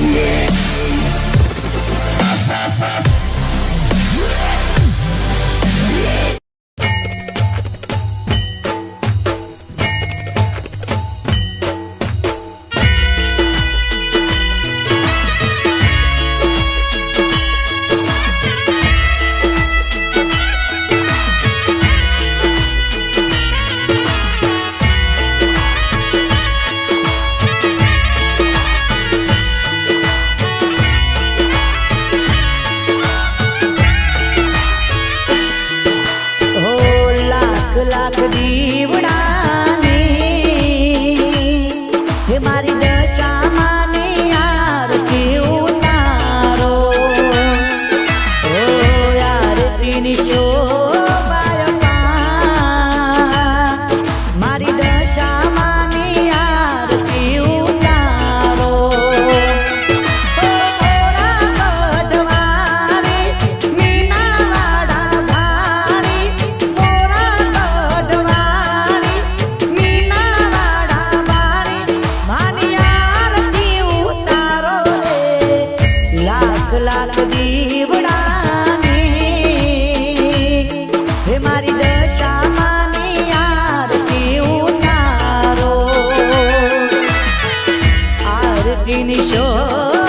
હો લાખ દીવડાની હે મારી દશામાની આરતી ઉતારો ઓ આરતીની શોભાય લાખ દીવડાની. હે મારી દશામાની આરતી ઉતારો. આરતીની શોભાય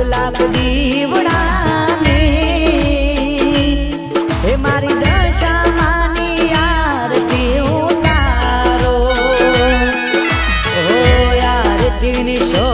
ગુલાબ દીવડાને હે મારી દશામાની આરતી ઉતારો. હો આરતીની શો